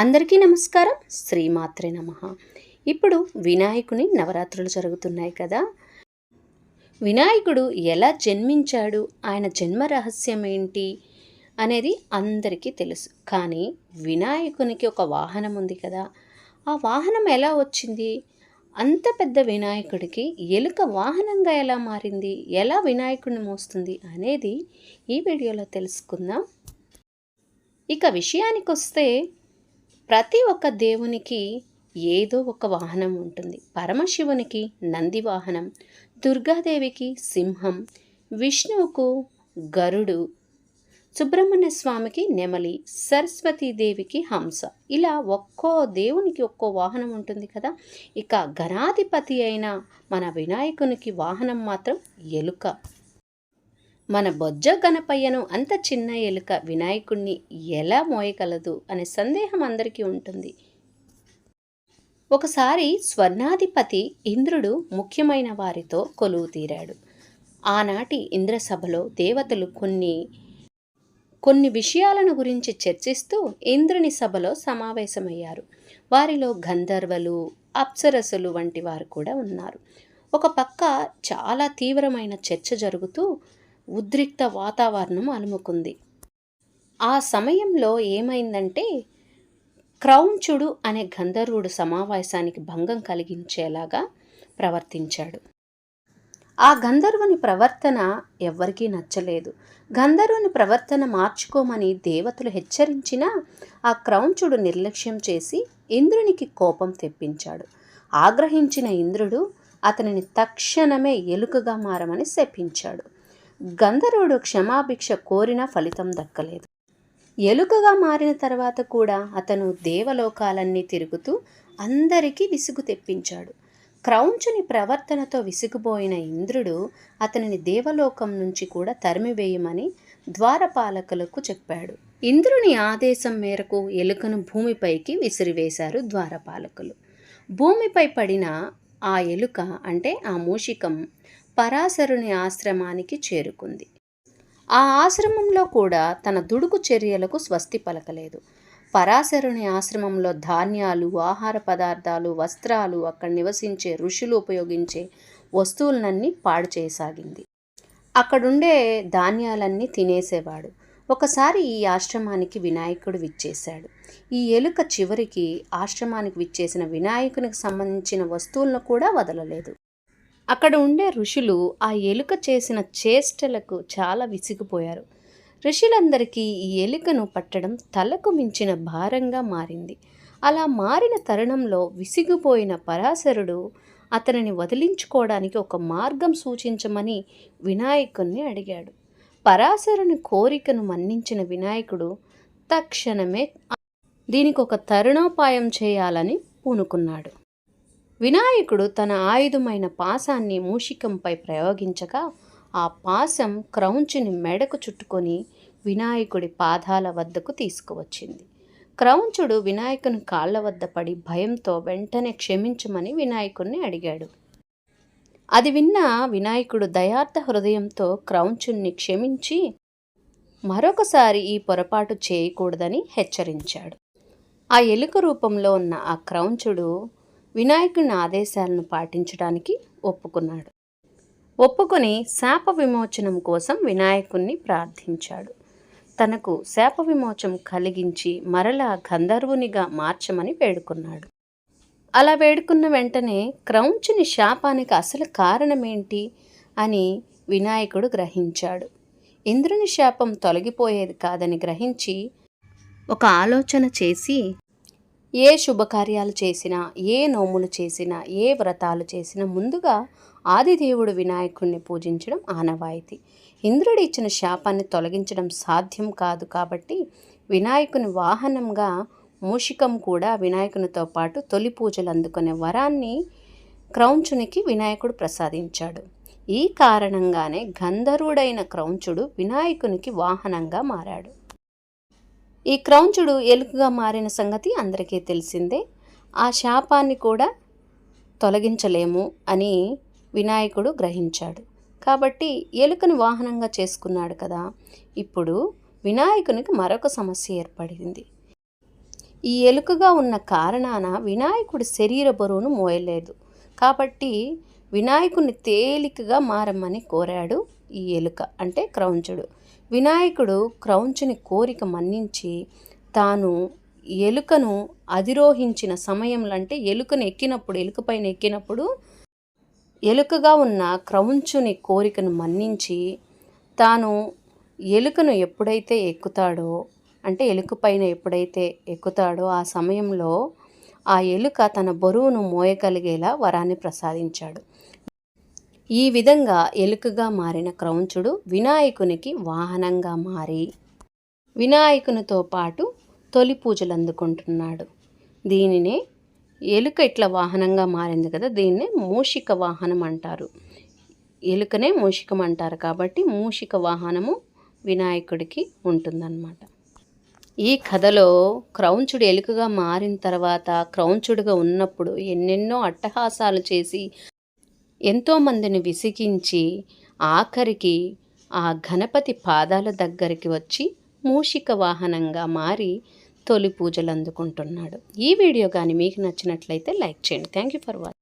అందరికీ నమస్కారం. శ్రీమాత్రే నమ. ఇప్పుడు వినాయకుని నవరాత్రులు జరుగుతున్నాయి కదా. వినాయకుడు ఎలా జన్మించాడు? ఆయన జన్మ రహస్యం ఏంటి? అనేది అందరికీ తెలుసు. కానీ వినాయకునికి ఒక వాహనం ఉంది కదా. ఆ వాహనం ఎలా వచ్చింది? అంత పెద్ద వినాయకుడికి ఎలుక వాహనంగా ఎలా మారింది? ఎలా వినాయకుడిని మోస్తుంది? అనేది ఈ వీడియోలో తెలుసుకుందాం. ఇక విషయానికి వస్తే ప్రతి ఒక్క దేవునికి ఏదో ఒక వాహనం ఉంటుంది. పరమశివునికి నంది వాహనం దుర్గాదేవికి సింహం విష్ణువుకు గరుడు సుబ్రహ్మణ్య స్వామికి నెమలి సరస్వతీదేవికి హంస. ఇలా ఒక్కో దేవునికి ఒక్కో వాహనం ఉంటుంది కదా. ఇక గణాధిపతి అయిన మన వినాయకునికి వాహనం మాత్రం ఎలుక. మన బొజ్జ గణపయ్యను అంత చిన్న ఎలుక వినాయకుణ్ణి ఎలా మోయగలదు అనే సందేహం అందరికీ ఉంటుంది. ఒకసారి స్వర్ణాధిపతి ఇంద్రుడు ముఖ్యమైన వారితో కొలువు తీరాడు. ఆనాటి ఇంద్రసభలో దేవతలు కొన్ని కొన్ని విషయాలను గురించి చర్చిస్తూ ఇంద్రుని సభలో సమావేశమయ్యారు. వారిలో గంధర్వలు అప్సరసులు వంటి వారు కూడా ఉన్నారు. ఒక పక్క చాలా తీవ్రమైన చర్చ జరుగుతూ ఉద్రిక్త వాతావరణం అలుముకుంది ఆ సమయంలో ఏమైందంటే క్రౌంచుడు అనే గంధర్వుడు సమావేశానికి భంగం కలిగించేలాగా ప్రవర్తించాడు. ఆ గంధర్వుని ప్రవర్తన ఎవ్వరికీ నచ్చలేదు. గంధర్వుని ప్రవర్తన మార్చుకోమని దేవతలు హెచ్చరించినా ఆ క్రౌంచుడు నిర్లక్ష్యం చేసి ఇంద్రునికి కోపం తెప్పించాడు. ఆగ్రహించిన ఇంద్రుడు అతనిని తక్షణమే ఎలుకగా మారమని శపించాడు. గంధర్వుడు క్షమాభిక్ష కోరినా ఫలితం దక్కలేదు. ఎలుకగా మారిన తర్వాత కూడా అతను దేవలోకాలన్నీ తిరుగుతూ అందరికీ విసుగు తెప్పించాడు. క్రౌంచుని ప్రవర్తనతో విసిగిపోయిన ఇంద్రుడు అతనిని దేవలోకం నుంచి కూడా తరిమివేయమని ద్వారపాలకులకు చెప్పాడు. ఇంద్రుని ఆదేశం మేరకు ఎలుకను భూమిపైకి విసిరివేశారు ద్వారపాలకులు. భూమిపై పడిన ఆ ఎలుక అంటే ఆ మూషికం పరాశరుని ఆశ్రమానికి చేరుకుంది. ఆ ఆశ్రమంలో కూడా తన దుడుకు చర్యలకు స్వస్తి పలకలేదు. పరాశరుని ఆశ్రమంలో ధాన్యాలు ఆహార పదార్థాలు వస్త్రాలు అక్కడ నివసించే ఋషులు ఉపయోగించే వస్తువులన్నీ పాడు చేయసాగింది. అక్కడుండే ధాన్యాలన్నీ తినేసేవాడు. ఒకసారి ఈ ఆశ్రమానికి వినాయకుడు విచ్చేశాడు. ఈ ఎలుక చివరికి ఆశ్రమానికి విచ్చేసిన వినాయకునికి సంబంధించిన వస్తువులను కూడా వదలలేదు. అక్కడ ఉండే ఋషులు ఆ ఎలుక చేసిన చేష్టలకు చాలా విసిగిపోయారు. ఋషులందరికీ ఈ ఎలుకను పట్టడం తలకు మించిన భారంగా మారింది. అలా మారిన తరుణంలో విసిగిపోయిన పరాశరుడు అతనిని వదిలించుకోవడానికి ఒక మార్గం సూచించమని వినాయకుణ్ణి అడిగాడు. పరాశరుని కోరికను మన్నించిన వినాయకుడు తక్షణమే దీనికి ఒక తరుణోపాయం చేయాలని పూనుకున్నాడు. వినాయకుడు తన ఆయుధమైన పాసాన్ని మూషికంపై ప్రయోగించగా ఆ పాసం క్రౌంచుని మెడకు చుట్టుకొని వినాయకుడి పాదాల వద్దకు తీసుకువచ్చింది. క్రౌంచుడు వినాయకుని కాళ్ళ వద్ద పడి భయంతో వెంటనే క్షమించమని వినాయకుడిని అడిగాడు. అది విన్న వినాయకుడు దయార్థ హృదయంతో క్రౌంచుణ్ణి క్షమించి మరొకసారి ఈ పొరపాటు చేయకూడదని హెచ్చరించాడు. ఆ ఎలుక రూపంలో ఉన్న ఆ క్రౌంచుడు వినాయకుని ఆదేశాలను పాటించడానికి ఒప్పుకున్నాడు. ఒప్పుకొని శాప విమోచనం కోసం వినాయకుణ్ణి ప్రార్థించాడు. తనకు శాప విమోచం కలిగించి మరలా గంధర్వునిగా మార్చమని వేడుకున్నాడు. అలా వేడుకున్న వెంటనే క్రౌంచుని శాపానికి అసలు కారణమేంటి అని వినాయకుడు గ్రహించాడు. ఇంద్రుని శాపం తొలగిపోయేది కాదని గ్రహించి ఒక ఆలోచన చేసి ఏ శుభకార్యాలు చేసినా ఏ నోములు చేసినా ఏ వ్రతాలు చేసినా ముందుగా ఆదిదేవుడు వినాయకుడిని పూజించడం ఆనవాయితీ. ఇంద్రుడు ఇచ్చిన శాపాన్ని తొలగించడం సాధ్యం కాదు కాబట్టి వినాయకుని వాహనంగా మూషికం కూడా వినాయకునితో పాటు తొలి పూజలు అందుకునే వరాన్ని క్రౌంచునికి వినాయకుడు ప్రసాదించాడు. ఈ కారణంగానే గంధర్వుడైన క్రౌంచుడు వినాయకునికి వాహనంగా మారాడు. ఈ క్రౌంచుడు ఎలుకగా మారిన సంగతి అందరికీ తెలిసిందే. ఆ శాపాన్ని కూడా తొలగించలేము అని వినాయకుడు గ్రహించాడు. కాబట్టి ఎలుకను వాహనంగా చేసుకున్నాడు కదా. ఇప్పుడు వినాయకునికి మరొక సమస్య ఏర్పడింది. ఈ ఎలుకగా ఉన్న కారణాన వినాయకుడి శరీర బరువును మోయలేదు. కాబట్టి వినాయకుని తేలికగా మారమ్మని కోరాడు ఈ ఎలుక అంటే క్రౌంచుడు. వినాయకుడు క్రౌంచుని కోరిక మన్నించి తాను ఎలుకను అధిరోహించిన సమయంలో అంటే ఎలుకను ఎక్కినప్పుడు ఎలుక పైన ఎక్కినప్పుడు ఎలుకగా ఉన్న క్రౌంచుని కోరికను మన్నించి తాను ఎలుకను ఎప్పుడైతే ఎక్కుతాడో అంటే ఎలుక పైన ఎప్పుడైతే ఎక్కుతాడో ఆ సమయంలో ఆ ఎలుక తన బరువును మోయగలిగేలా వరాన్ని ప్రసాదించాడు. ఈ విధంగా ఎలుకగా మారిన క్రౌంచుడు వినాయకునికి వాహనంగా మారి వినాయకునితో పాటు తొలి పూజలు అందుకుంటున్నాడు. దీనినే ఎలుక ఇట్లా వాహనంగా మారింది కదా దీన్నే మూషిక వాహనం అంటారు. ఎలుకనే మూషికం అంటారు కాబట్టి మూషిక వాహనము వినాయకుడికి ఉంటుందన్నమాట. ఈ కథలో క్రౌంచుడు ఎలుకగా మారిన తర్వాత క్రౌంచుడుగా ఉన్నప్పుడు ఎన్నెన్నో అట్టహాసాలు చేసి ఎంతోమందిని విసిగించి ఆఖరికి ఆ గణపతి పాదాల దగ్గరికి వచ్చి మూషిక వాహనంగా మారి తొలి పూజలు అందుకుంటున్నాడు. ఈ వీడియో కానీ మీకు నచ్చినట్లయితే లైక్ చేయండి. Thank you for watching